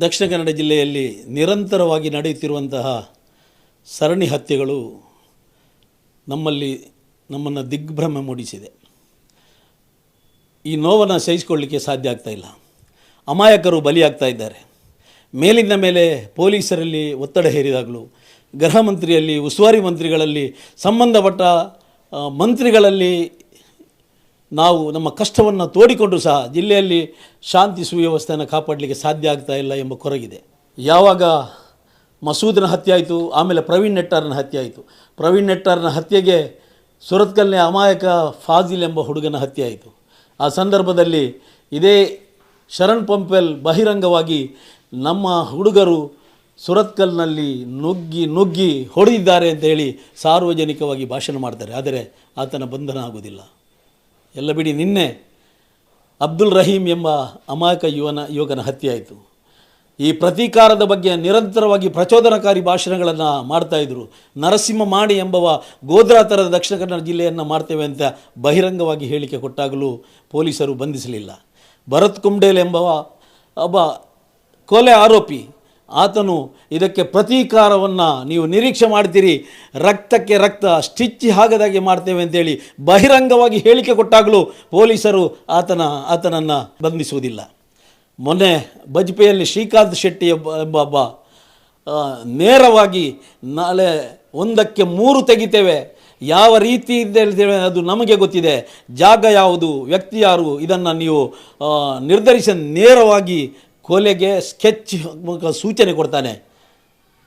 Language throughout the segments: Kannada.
ದಕ್ಷಿಣ ಕನ್ನಡ ಜಿಲ್ಲೆಯಲ್ಲಿ ನಿರಂತರವಾಗಿ ನಡೆಯುತ್ತಿರುವಂತಹ ಸರಣಿ ಹತ್ಯೆಗಳು ನಮ್ಮಲ್ಲಿ ನಮ್ಮನ್ನು ದಿಗ್ಭ್ರಮೆ ಮೂಡಿಸಿದೆ. ಈ ನೋವನ್ನು ಸಹಿಸಿಕೊಳ್ಳಿಕ್ಕೆ ಸಾಧ್ಯ ಆಗ್ತಾ ಅಮಾಯಕರು ಬಲಿಯಾಗ್ತಾ ಇದ್ದಾರೆ. ಮೇಲಿಂದ ಮೇಲೆ ಪೊಲೀಸರಲ್ಲಿ ಒತ್ತಡ ಹೇರಿದಾಗಲೂ, ಗೃಹ ಮಂತ್ರಿಯಲ್ಲಿ, ಉಸ್ತುವಾರಿ ಮಂತ್ರಿಗಳಲ್ಲಿ, ಸಂಬಂಧಪಟ್ಟ ಮಂತ್ರಿಗಳಲ್ಲಿ ನಾವು ನಮ್ಮ ಕಷ್ಟವನ್ನು ತೋಡಿಕೊಂಡು ಸಹ ಜಿಲ್ಲೆಯಲ್ಲಿ ಶಾಂತಿ ಸುವ್ಯವಸ್ಥೆಯನ್ನು ಕಾಪಾಡಲಿಕ್ಕೆ ಸಾಧ್ಯ ಆಗ್ತಾ ಇಲ್ಲ ಎಂಬ ಕೊರಗಿದೆ. ಯಾವಾಗ ಮಸೂದನ ಹತ್ಯೆ ಆಯಿತು, ಆಮೇಲೆ ಪ್ರವೀಣ್ ನೆಟ್ಟಾರನ ಹತ್ಯೆ ಆಯಿತು. ಪ್ರವೀಣ್ ನೆಟ್ಟಾರನ ಹತ್ಯೆಗೆ ಸುರತ್ಕಲ್ನ ಅಮಾಯಕ ಫಾಜಿಲ್ ಎಂಬ ಹುಡುಗನ ಹತ್ಯೆ ಆಯಿತು. ಆ ಸಂದರ್ಭದಲ್ಲಿ ಇದೇ ಶರಣ್ ಪಂಪೆಲ್ ಬಹಿರಂಗವಾಗಿ ನಮ್ಮ ಹುಡುಗರು ಸುರತ್ಕಲ್ನಲ್ಲಿ ನುಗ್ಗಿ ನುಗ್ಗಿ ಹೊಡೆದಿದ್ದಾರೆ ಅಂತ ಹೇಳಿ ಸಾರ್ವಜನಿಕವಾಗಿ ಭಾಷಣ ಮಾಡ್ತಾರೆ. ಆದರೆ ಆತನ ಬಂಧನ ಆಗುವುದಿಲ್ಲ. ಎಲ್ಲ ಬಿಡಿ ನಿನ್ನೆ ಅಬ್ದುಲ್ ರಹೀಂ ಎಂಬ ಅಮಾಯಕ ಯುವನ ಯುವಕನ ಹತ್ಯೆ ಆಯಿತು ಈ ಪ್ರತೀಕಾರದ ಬಗ್ಗೆ ನಿರಂತರವಾಗಿ ಪ್ರಚೋದನಕಾರಿ ಭಾಷಣಗಳನ್ನು ಮಾಡ್ತಾಯಿದ್ರು ನರಸಿಂಹ ಮಾಡಿ ಎಂಬವ ಗೋಧ್ರಾ ಥರದ ದಕ್ಷಿಣ ಕನ್ನಡ ಜಿಲ್ಲೆಯನ್ನು ಮಾಡ್ತೇವೆ ಅಂತ ಬಹಿರಂಗವಾಗಿ ಹೇಳಿಕೆ ಕೊಟ್ಟಾಗಲೂ ಪೊಲೀಸರು ಬಂಧಿಸಲಿಲ್ಲ. ಭರತ್ ಕುಂಡೇಲ್ ಎಂಬವ ಒಬ್ಬ ಕೊಲೆ ಆರೋಪಿ ಆತನು ಇದಕ್ಕೆ ಪ್ರತೀಕಾರವನ್ನು ನೀವು ನಿರೀಕ್ಷೆ ಮಾಡ್ತೀರಿ. ರಕ್ತಕ್ಕೆ ರಕ್ತ ಸ್ಟಿಚ್ ಆಗದಾಗೆ ಮಾಡ್ತೇವೆ ಅಂತೇಳಿ ಬಹಿರಂಗವಾಗಿ ಹೇಳಿಕೆ ಕೊಟ್ಟಾಗಲೂ ಪೊಲೀಸರು ಆತನ, ಆತನನ್ನು ಬಂಧಿಸುವುದಿಲ್ಲ. ಮೊನ್ನೆ ಬಜ್ಪೆಯಲ್ಲಿ ಶ್ರೀಕಾಂತ್ ಶೆಟ್ಟಿ ಎಂಬ ಒಬ್ಬ ನೇರವಾಗಿ ನಾಳೆ ಒಂದಕ್ಕೆ ಮೂರು ತೆಗಿತೇವೆ. ಯಾವ ರೀತಿ ಇದೆ ಹೇಳ್ತೇವೆ ಅದು ನಮಗೆ ಗೊತ್ತಿದೆ. ಜಾಗ ಯಾವುದು, ವ್ಯಕ್ತಿ ಯಾರು, ಇದನ್ನು ನೀವು ನಿರ್ಧರಿಸಿ ನೇರವಾಗಿ ಕೊಲೆಗೆ ಸ್ಕೆಚ್ ಸೂಚನೆ ಕೊಡ್ತಾನೆ.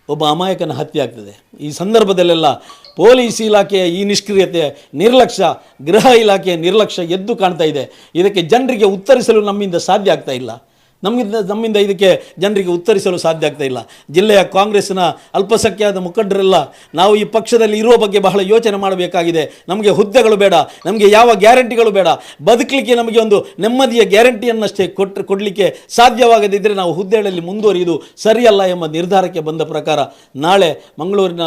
ಒಬ್ಬ ಅಮಾಯಕನ ಹತ್ಯೆ ಆಗ್ತದೆ. ಈ ಸಂದರ್ಭದಲ್ಲೆಲ್ಲ ಪೊಲೀಸ್ ಇಲಾಖೆಯ ಈ ನಿಷ್ಕ್ರಿಯತೆ, ನಿರ್ಲಕ್ಷ್ಯ, ಗೃಹ ಇಲಾಖೆಯ ನಿರ್ಲಕ್ಷ್ಯ ಎದ್ದು ಕಾಣ್ತಾ ಇದೆ. ಇದಕ್ಕೆ ಜನರಿಗೆ ಉತ್ತರಿಸಲು ನಮ್ಮಿಂದ ಸಾಧ್ಯ ಆಗ್ತಾ ಇಲ್ಲ. ನಮ್ಮಿಂದ ನಮ್ಮಿಂದ ಇದಕ್ಕೆ ಜನರಿಗೆ ಉತ್ತರಿಸಲು ಸಾಧ್ಯ ಆಗ್ತಾ ಇಲ್ಲ. ಜಿಲ್ಲೆಯ ಕಾಂಗ್ರೆಸ್ನ ಅಲ್ಪಸಂಖ್ಯಾತ ಮುಖಂಡರೆಲ್ಲ ನಾವು ಈ ಪಕ್ಷದಲ್ಲಿ ಇರುವ ಬಗ್ಗೆ ಬಹಳ ಯೋಚನೆ ಮಾಡಬೇಕಾಗಿದೆ. ನಮಗೆ ಹುದ್ದೆಗಳು ಬೇಡ, ನಮಗೆ ಯಾವ ಗ್ಯಾರಂಟಿಗಳು ಬೇಡ. ಬದುಕಲಿಕ್ಕೆ ನಮಗೆ ಒಂದು ನೆಮ್ಮದಿಯ ಗ್ಯಾರಂಟಿಯನ್ನಷ್ಟೇ ಕೊಟ್ಟು ಕೊಡಲಿಕ್ಕೆ ಸಾಧ್ಯವಾಗದಿದ್ದರೆ ನಾವು ಹುದ್ದೆಗಳಲ್ಲಿ ಮುಂದುವರಿಯುವುದು ಸರಿಯಲ್ಲ ಎಂಬ ನಿರ್ಧಾರಕ್ಕೆ ಬಂದ ಪ್ರಕಾರ ನಾಳೆ ಮಂಗಳೂರಿನ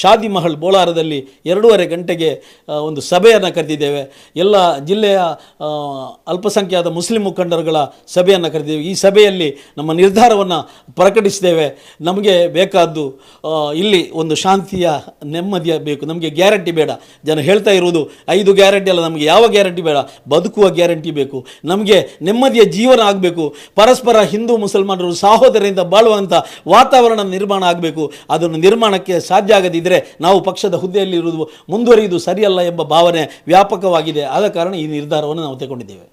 ಶಾದಿ ಮಹಲ್ ಬೋಳಾರದಲ್ಲಿ ಎರಡೂವರೆ ಗಂಟೆಗೆ ಒಂದು ಸಭೆಯನ್ನು ಕರೆದಿದ್ದೇವೆ. ಎಲ್ಲ ಜಿಲ್ಲೆಯ ಅಲ್ಪಸಂಖ್ಯಾತ ಮುಸ್ಲಿಂ ಮುಖಂಡರುಗಳ ಸಭೆಯನ್ನು ಕರೆದಿದ್ದೇವೆ ಈ ಸಭೆಯಲ್ಲಿ ನಮ್ಮ ನಿರ್ಧಾರವನ್ನು ಪ್ರಕಟಿಸಿದ್ದೇವೆ. ನಮಗೆ ಬೇಕಾದ್ದು ಇಲ್ಲಿ ಒಂದು ಶಾಂತಿಯ ನೆಮ್ಮದಿಯ ಬೇಕು. ನಮಗೆ ಗ್ಯಾರಂಟಿ ಬೇಡ. ಜನ ಹೇಳ್ತಾ ಇರುವುದು, ಐದು ಗ್ಯಾರಂಟಿ ಅಲ್ಲ, ನಮಗೆ ಯಾವ ಗ್ಯಾರಂಟಿ ಬೇಡ? ಬದುಕುವ ಗ್ಯಾರಂಟಿ ಬೇಕು. ನಮಗೆ ನೆಮ್ಮದಿಯ ಜೀವನ ಆಗಬೇಕು. ಪರಸ್ಪರ ಹಿಂದೂ ಮುಸಲ್ಮಾನರು ಸಹೋದರಿಂದ ಬಾಳುವಂಥ ವಾತಾವರಣ ನಿರ್ಮಾಣ ಆಗಬೇಕು. ಅದನ್ನು ನಿರ್ಮಾಣಕ್ಕೆ ಸಾಧ್ಯ ಆಗದಿದ್ದರೆ ನಾವು ಪಕ್ಷದ ಹುದ್ದೆಯಲ್ಲಿ ಇರುವುದು ಮುಂದುವರಿಯುವುದು ಸರಿಯಲ್ಲ ಎಂಬ ಭಾವನೆ ವ್ಯಾಪಕವಾಗಿದೆ. ಆದ ಕಾರಣ ಈ ನಿರ್ಧಾರವನ್ನು ನಾವು ತಗೊಂಡಿದ್ದೇವೆ.